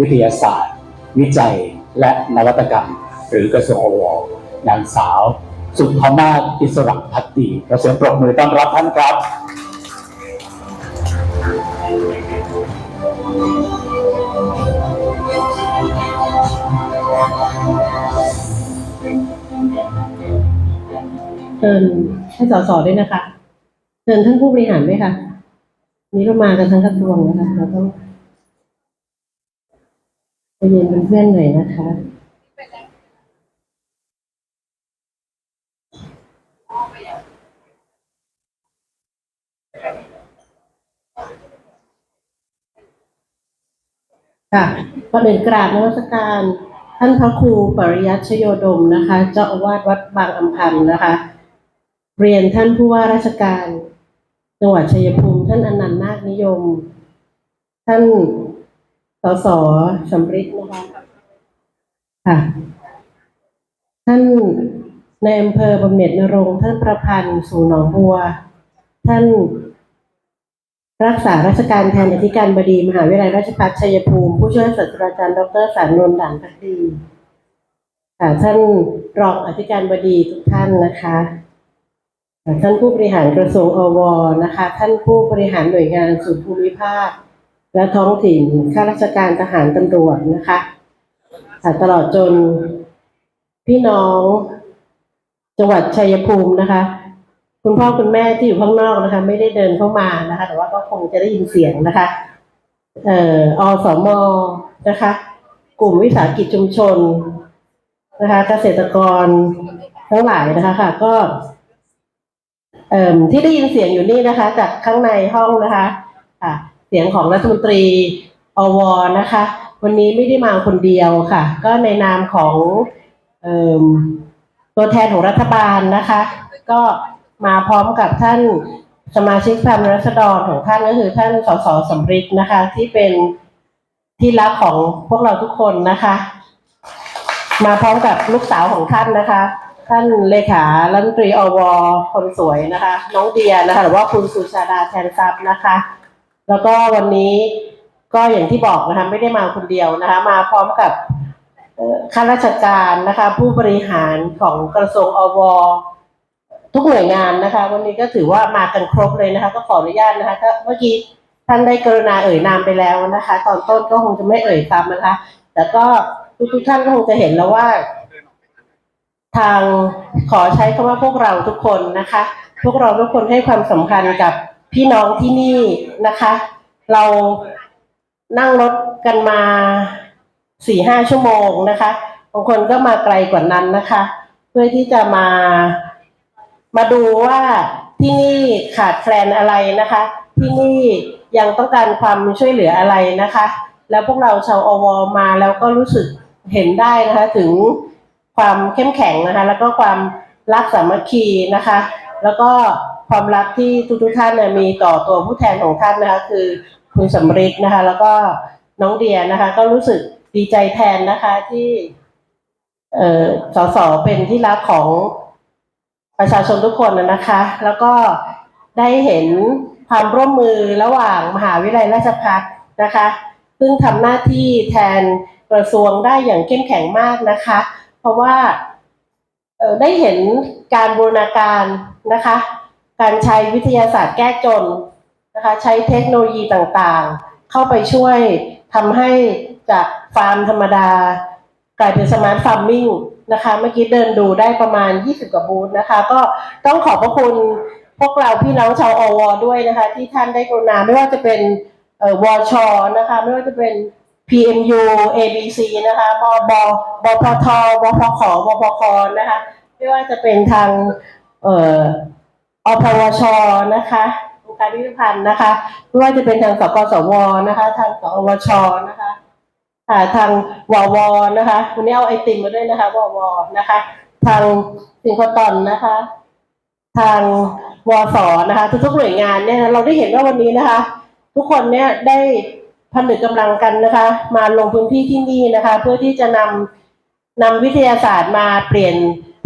วิทยาศาสตร์ วิจัยและนวัตกรรม หรือกระทรวงอวนางสาว สุภามาศอิสระพักดีกระเสียงปรบมือต้อนรับท่านครับ เชิญให้สสด้วยนะคะ เชิญท่านผู้บริหารด้วยค่ะ นี้เรามากันทั้งกระทรวงนะคะเราต้อง ใจเย็นเป็นเพื่อนหน่อยนะคะ ค่ะก่อนอื่นกราบนมัสการ ท่านพระครูปริยัติชโยดมนะคะ เจ้าอาวาสวัดบางอำพันธ์นะคะ เรียนท่านผู้ว่าราชการจังหวัดชัยภูมิ ท่านอนันต์นาคนิยม ท่าน สสสำริดนะคะค่ะ ท่านในอำเภอบำเหน็จนรงค์ท่านประพันธ์สู่หนองบัว ท่านรักษาราชการแทนอธิการบดีมหาวิทยาลัยราชภัฏชัยภูมิ ผู้ช่วยศาสตราจารย์ดรสารนนท์ด่านพักดีค่ะท่านรองอธิการบดีทุกท่านนะคะค่ะท่านผู้บริหารกระทรวงอวนะคะ ท่านผู้บริหารหน่วยงานส่วนภูมิภาค และท้องถิ่นข้าราชการทหารตำรวจนะคะตลอดจนพี่น้องจังหวัดชัยภูมินะคะ คุณพ่อคุณแม่ที่อยู่ข้างนอกนะคะ ไม่ได้เดินเข้ามานะคะ แต่ว่าก็คงจะได้ยินเสียงนะคะ เอ่ออสมนะคะ กลุ่มวิสาหกิจชุมชนนะคะ เกษตรกรทั้งหลายนะคะค่ะ ก็ เอ่อที่ได้ยินเสียงอยู่นี่นะคะ จากข้างในห้องนะคะ ค่ะ เสียงของรัฐมนตรีอวนะคะ วันนี้ไม่ได้มาคนเดียวค่ะ ก็ในนามของออตัวแทนของรัฐบาลนะคะ ก็มาพร้อมกับท่านสมาชิกสภาราษฎรของท่านก็คือท่านสสสำริดนะคะ ที่เป็นที่รักของพวกเราทุกคนนะคะ มาพร้อมกับลูกสาวของท่านนะคะ ท่านเลขารัฐมนตรีอวคนสวยนะคะ น้องเดียนะคะหรือว่าคุณสุชาดาแทนทรัพย์นะคะ แล้วก็วันนี้ก็อย่างที่บอกนะคะไม่ได้มาคนเดียวนะคะ มาพร้อมกับข้าราชการนะคะ ผู้บริหารของกระทรวงอวทุกหน่วยงานนะคะ วันนี้ก็ถือว่ามากันครบเลยนะคะ ก็ขออนุญาตนะคะก็เมื่อกี้ท่านได้กรุณาเอ่ยนามไปแล้วนะคะ ตอนต้นก็คงจะไม่เอ่ยซ้ำนะคะ แต่ก็ทุกๆท่านก็คงจะเห็นแล้วว่า ทางขอใช้คำว่าพวกเราทุกคนนะคะ พวกเราทุกคนให้ความสำคัญกับ พี่น้องที่นี่นะคะ เรานั่งรถกันมาสี่ห้าชั่วโมงนะคะบางคนก็มาไกลกว่านั้นนะคะ เพื่อที่จะมา มาดูว่าที่นี่ขาดแคลนอะไรนะคะ ที่นี่ยังต้องการความช่วยเหลืออะไรนะคะ แล้วพวกเราชาวอวมาแล้วก็รู้สึกเห็นได้นะคะ ถึงความเข้มแข็งนะคะ แล้วก็ความรักสามัคคีนะคะ แล้วก็ ความรักที่ทุกๆท่านมีต่อตัวผู้แทนของท่านนะคะคือคุณสำริดนะคะ แล้วก็น้องเดียนะคะ ก็รู้สึกดีใจแทนนะคะที่เออสสเป็นที่รักของประชาชนทุกคนนะคะ แล้วก็ได้เห็นความร่วมมือระหว่างมหาวิทยาลัยราชภัฏนะคะซึ่งทำหน้าที่แทนกระทรวงได้อย่างเข้มแข็งมากนะคะ เพราะว่าได้เห็นการบูรณาการนะคะ การใช้วิทยาศาสตร์แก้จนนะคะใช้เทคโนโลยีต่างๆ เข้าไปช่วยทำให้จากฟาร์มธรรมดา กลายเป็นสมาร์ทฟาร์มมิ่งนะคะเมื่อกี้เดินดูได้ประมาณ 20 กว่าบูธนะคะ ก็ต้องขอบพระคุณพวกเราพี่น้องชาวอวด้วยนะคะ ที่ท่านได้กรุณาไม่ว่าจะเป็นเอ่อนะคะ ไม่ว่าจะเป็น PMU ABC นะคะบบบพทบพขบพคนะคะ ไม่ว่าจะเป็นทางเอ่อ อพวชนะคะองค์การพิพิธภัณฑ์นะคะไม่ว่าจะเป็นทางสกสวนะคะ ทางสอวชนะคะค่ะทางววนะคะวันนี้เอาไอติมมาด้วยนะคะววนะคะ ทางสิงคโปร์นะคะ ทางวสนะคะ ทุกๆหน่วยงานเนี่ยเราได้เห็นว่าวันนี้นะคะ ทุกคนเนี่ยได้ผนึกกำลังกันนะคะ มาลงพื้นที่ที่นี่นะคะ เพื่อที่จะนำนำวิทยาศาสตร์มาเปลี่ยน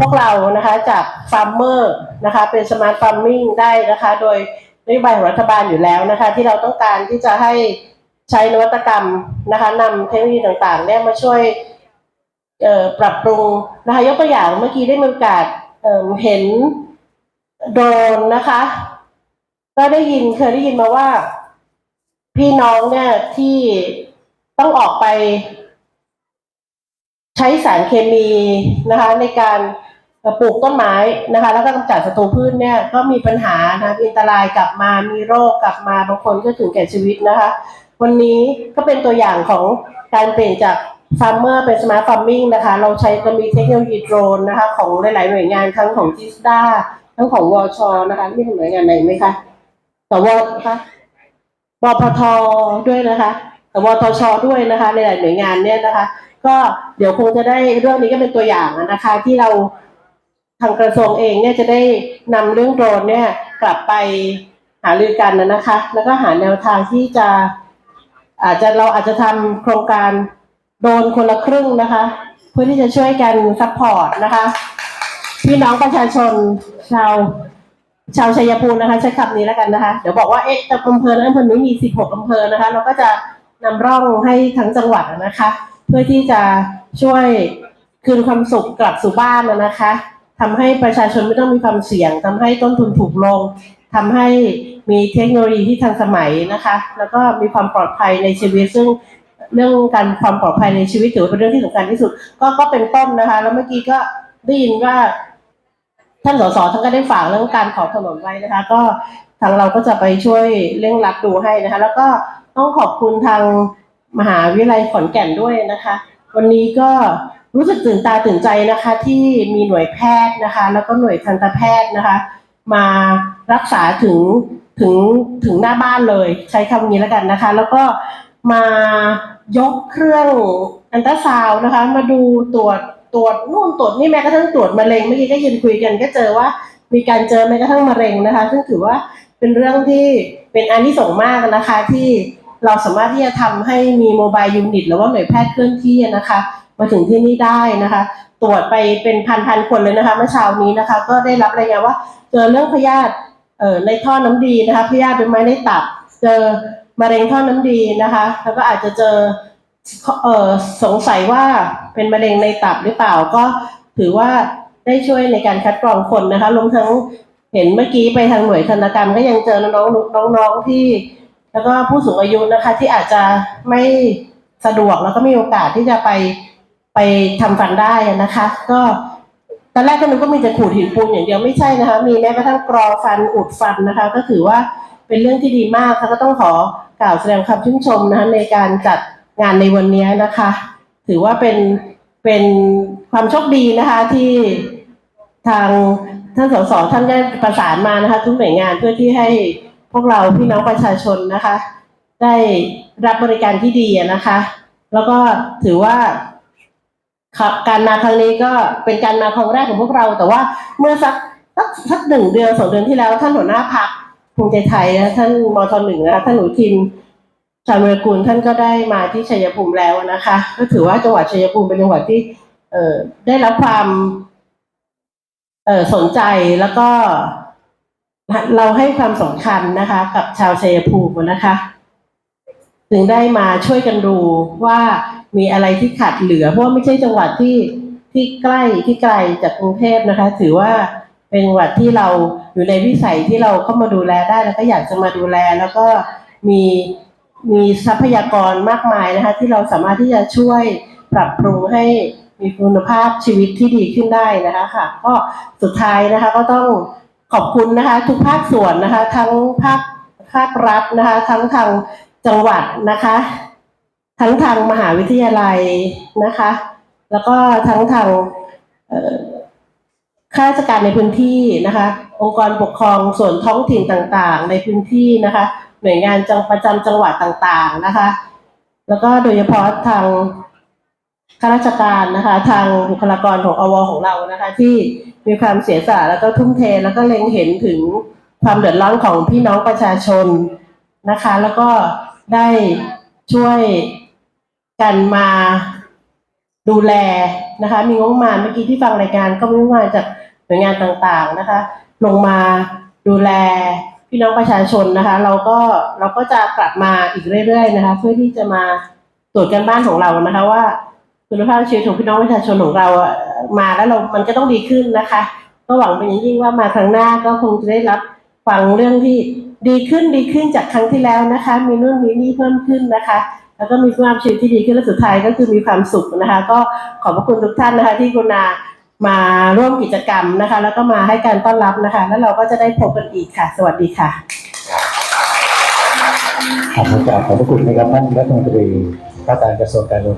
พวกเรานะคะจากฟาร์มเมอร์นะคะเป็นสมาร์ทฟาร์มมิ่งได้นะคะ โดยนโยบายของรัฐบาลอยู่แล้วนะคะ ที่เราต้องการที่จะให้ใช้นวัตกรรมนะคะนำเทคโนโลยีต่างๆเนี่ยมาช่วยปรับปรุงนะคะยกตัวอย่างเมื่อกี้ได้มีโอกาสเเห็นโดรนนะคะ ก็ได้ยินเคยได้ยินมาว่า พี่น้องเนี่ยที่ต้องออกไปใช้สารเคมีนะคะในการ ปลูกต้นไม้นะคะ แล้วก็กำจัดศัตรูพืชเนี่ยก็มีปัญหานะอันตรายกลับมามีโรคกลับมาบางคนก็ถึงแก่ชีวิตนะคะ วันนี้ก็เป็นตัวอย่างของการเปลี่ยนจากฟาร์มเมอร์เป็นสมาร์ทฟาร์มิงนะคะ เราใช้ก็มีเทคโนโลยีโดรนนะคะ ของหลาย ๆ หน่วยงานทั้งของจิสดาทั้งของวชนะคะนี่เป็นหน่วยงานไหนไหมคะสวคะบพทด้วยนะคะสวทชด้วยนะคะหลายๆหน่วยงานเนี่ยนะคะ ก็เดี๋ยวคงจะได้เรื่องนี้ก็เป็นตัวอย่างนะคะ ที่เรา ทางกระทรวงเองเนี่ยจะได้นำเรื่องโดรนเนี่ยกลับไปหารือกันนะคะ แล้วก็หาแนวทางที่จะอาจจะเราอาจจะทำโครงการโดรนคนละครึ่งนะคะ เพื่อที่จะช่วยกันซัพพอร์ตนะคะพี่น้องประชาชนชาวชาวชัยภูมินะคะ ใช้คำนี้แล้วกันนะคะ เดี๋ยวบอกว่าเอ๊ะแต่อำเภอนั้นอำเภอนี้มี 16อำเภอนะคะ เราก็จะนำร่องให้ทั้งจังหวัดนะคะ เพื่อที่จะช่วยคืนความสุขกลับสู่บ้านนะคะ ทำให้ประชาชนไม่ต้องมีความเสี่ยงทำให้ต้นทุนถูกลงทำให้มีเทคโนโลยีที่ทันสมัยนะคะ แล้วก็มีความปลอดภัยในชีวิตซึ่งเรื่องการความปลอดภัยในชีวิตถือเป็นเรื่องที่สำคัญที่สุด ก็ก็เป็นต้นนะคะ แล้วเมื่อกี้ก็ได้ยินว่าท่านสสท่านก็ได้ฝากเรื่องการขอถนนไว้นะคะ ก็ทางเราก็จะไปช่วยเร่งรัดดูให้นะคะ แล้วก็ต้องขอบคุณทางมหาวิทยาลัยขอนแก่นด้วยนะคะ วันนี้ก็ รู้สึกตื่นตาตื่นใจนะคะที่มีหน่วยแพทย์นะคะ แล้วก็หน่วยทันตแพทย์นะคะ มารักษาถึงถึงถึงหน้าบ้านเลย ใช้คำนี้แล้วกันนะคะ แล้วก็มายกเครื่องอันตราซาวนะคะ มาดูตรวจตรวจนู่นตรวจนี่แม้กระทั่งตรวจมะเร็งเมื่อกี้ก็ยืนคุยกันก็เจอว่ามีการเจอแม้กระทั่งมะเร็งนะคะ ซึ่งถือว่าเป็นเรื่องที่เป็นอันที่ส่งมากนะคะที่เราสามารถที่จะทำให้มีโมบายยูนิตหรือว่าหน่วยแพทย์เคลื่อนที่นะคะ มาถึงที่นี่ได้นะคะ ตรวจไปเป็นพันๆคนเลยนะคะ เมื่อเช้านี้นะคะ ก็ได้รับรายงานว่าเจอเรื่องพยาธิเอ่อในท่อน้ำดีนะคะพยาธิเป็นไม้ในตับ เจอมะเร็งท่อน้ำดีนะคะ แล้วก็อาจจะเจอเอ่อสงสัยว่าเป็นมะเร็งในตับหรือเปล่าก็ถือว่าได้ช่วยในการคัดกรองคนนะคะรวมทั้งเห็นเมื่อกี้ไปทางหน่วยธนกรรมก็ยังเจอน้องๆน้องๆที่ แล้วก็ผู้สูงอายุนะคะที่อาจจะไม่สะดวกแล้วก็มีโอกาสที่จะไป ทำฟันได้นะคะ ก็ตอนแรกก็นึกว่ามีแต่ขูดหินปูนอย่างเดียวไม่ใช่นะคะ มีแม้กระทั่งกรอฟันอุดฟันนะคะ ก็ถือว่าเป็นเรื่องที่ดีมากค่ะก็ต้องขอกล่าวแสดงความชื่นชมนะคะในการจัดงานในวันนี้นะคะ ถือว่าเป็นเป็นความโชคดีนะคะที่ทางท่านสสท่านได้ประสานมานะคะทุกหน่วยงานเพื่อที่ให้พวกเราพี่น้องประชาชนนะคะ ได้รับบริการที่ดีนะคะ แล้วก็ถือว่า การมาครั้งนี้ก็เป็นการมาครั้งแรกของพวกเรา แต่ว่าเมื่อสักสักสักหนึ่งเดือนสองเดือนที่แล้ว ท่านหัวหน้าพักภูมิใจไทยนะท่านมทหนึ่งนะคะท่านหนูทินชาญวรกุลท่านก็ได้มาที่ชัยภูมิแล้วนะคะ ก็ถือว่าจังหวัดชัยภูมิเป็นจังหวัดที่ เอ่อได้รับความเอ่อสนใจแล้วก็เราให้ความสำคัญนะคะ กับชาวชัยภูมินะคะ ถึงได้มาช่วยกันดูว่า มีอะไรที่ขาดเหลือ เพราะว่าไม่ใช่จังหวัดที่ที่ใกล้ที่ไกลจากกรุงเทพนะคะ ถือว่าเป็นจังหวัดที่เราอยู่ในวิสัยที่เราเข้ามาดูแลได้แล้วก็อยากจะมาดูแล แล้วก็มีมีทรัพยากรมากมายนะคะที่เราสามารถที่จะช่วยปรับปรุงให้มีคุณภาพชีวิตที่ดีขึ้นได้นะคะค่ะ ก็สุดท้ายนะคะก็ต้องขอบคุณนะคะ ทุกภาคส่วนนะคะ ทั้งภาคภาครัฐนะคะ ทั้งทางจังหวัดนะคะ ทั้งทางมหาวิทยาลัยนะคะ แล้วก็ทั้งทางข้าราชการในพื้นที่นะคะ องค์กรปกครองส่วนท้องถิ่นต่างๆ ในพื้นที่นะคะ หน่วยงานจังประจำจังหวัดต่างๆนะคะ แล้วก็โดยเฉพาะทางข้าราชการนะคะ ทางบุคลากรของอวของเรานะคะ ที่มีความเสียสละแล้วก็ทุ่มเทแล้วก็เล็งเห็นถึงความเดือดร้อนของพี่น้องประชาชนนะคะ แล้วก็ได้ช่วย กันมาดูแลนะคะ มีงบประมาณเมื่อกี้ที่ฟังรายการก็มีงบประมาณจากหน่วยงานต่างๆนะคะ ลงมาดูแลพี่น้องประชาชนนะคะ เราก็เราก็จะกลับมาอีกเรื่อยๆนะคะ เพื่อที่จะมาตรวจกันบ้านของเรานะคะว่าคุณภาพชีวิตของพี่น้องประชาชนของเราอะมาแล้วเรา มันก็ต้องดีขึ้นนะคะก็หวังเป็นอย่างยิ่งว่ามาครั้งหน้าก็คงจะได้รับฟังเรื่องที่ดีขึ้นดีขึ้นจากครั้งที่แล้วนะคะ มีนู่นมีนี่เพิ่มขึ้นนะคะ แล้วก็มีคุณภาพชีวิตที่ดีขึ้นและสุดท้ายก็คือมีความสุขนะคะ ก็ขอบพระคุณทุกท่านนะคะที่กรุณามาร่วมกิจกรรมนะคะ แล้วก็มาให้การต้อนรับนะคะ แล้วเราก็จะได้พบกันอีกค่ะ สวัสดีค่ะขอบคุณครับขอบพระคุณนะครับท่านรัฐมนตรีว่าการกระทรวงการลงิน